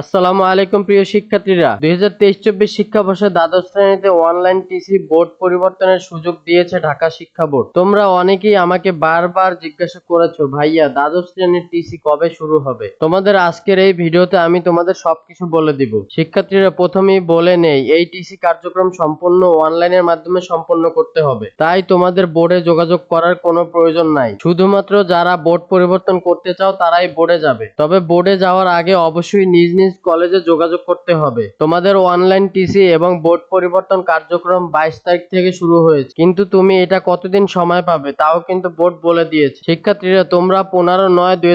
আসসালামু আলাইকুম প্রিয় শিক্ষার্থীরা। দুই হাজার তেইশ চব্বিশ শিক্ষাবর্ষে দ্বাদশ শ্রেণীতে অনলাইন টিসি বোর্ড পরিবর্তনের সুযোগ দিয়েছে ঢাকা শিক্ষা বোর্ড তোমরা অনেকেই আমাকে বারবার জিজ্ঞাসা করেছ, ভাইয়া, দ্বাদশ শ্রেণির টিসি কবে শুরু হবে? তোমাদের আজকের এই ভিডিওতে আমি তোমাদের সবকিছু বলে দিব। শিক্ষার্থীরা প্রথমেই বলে নেই, এই টিসি কার্যক্রম সম্পূর্ণ অনলাইনের মাধ্যমে সম্পন্ন করতে হবে। তাই তোমাদের বোর্ডে যোগাযোগ করার কোনো প্রয়োজন নাই। শুধুমাত্র যারা বোর্ড পরিবর্তন করতে চাও, তারাই বোর্ডে যাবে। তবে বোর্ডে যাওয়ার আগে অবশ্যই নিজ নিজ কলেজে যোগাযোগ করতে হবে। তোমাদের অনলাইন টিসি এবং বোর্ড পরিবর্তন কার্যক্রম বাইশ তারিখ থেকে শুরু হয়েছে। কিন্তু তুমি এটা কতদিন সময় পাবে তাও কিন্তু বোর্ড বলে দিয়েছে। শিক্ষার্থীরা, তোমরা পনেরো নয় দুই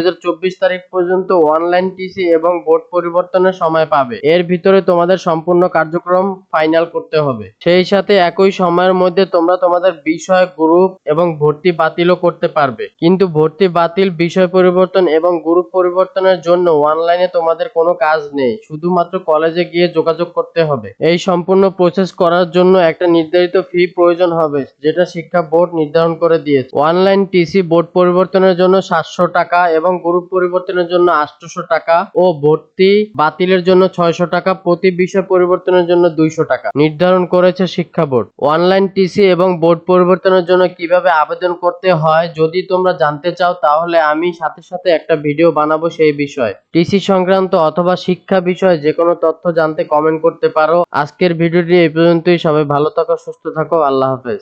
তারিখ পর্যন্ত অনলাইন টিসি এবং বোর্ড পরিবর্তনের সময় পাবে। এর ভিতরে তোমাদের সম্পূর্ণ কার্যক্রম ফাইনাল করতে হবে। সেই সাথে একই সময়ের মধ্যে তোমরা তোমাদের বিষয় গ্রুপ এবং ভর্তি বাতিলও করতে পারবে। কিন্তু ভর্তি বাতিল, বিষয় পরিবর্তন এবং গ্রুপ পরিবর্তনের জন্য অনলাইনে তোমাদের কোনো কাজ নেই, শুধুমাত্র কলেজে গিয়ে যোগাযোগ করতে হবে। এই সম্পূর্ণ প্রসেস করার জন্য একটা নির্ধারিত ফি প্রয়োজন হবে, যেটা শিক্ষা বোর্ড নির্ধারণ করে দিয়েছে। অনলাইন টিসি বোর্ড পরিবর্তনের জন্য সাতশো টাকা এবং গ্রুপ পরিবর্তনের জন্য আটশোশো টাকা ও ভর্তি বাতিলের জন্য ছয়শো টাকা, প্রতি বিষয় পরিবর্তনের জন্য দুইশো টাকা নির্ধারণ করেছে শিক্ষা বোর্ড। অনলাইন টিসি এবং বোর্ড পরিবর্তনের জন্য কীভাবে আবেদন করতে হয়, যদি তোমরা জানতে চাও, তাহলে আমি সাথে সাথে একটা ভিডিও বানাবো সেই বিষয়ে। টিসি সংক্রান্ত অথবা শিক্ষা বিষয়ে যে কোনো তথ্য জানতে কমেন্ট করতে পারো। আজকের ভিডিওটি এই পর্যন্তই। সবাই ভালো থাকো, সুস্থ থাকো। আল্লাহ হাফেজ।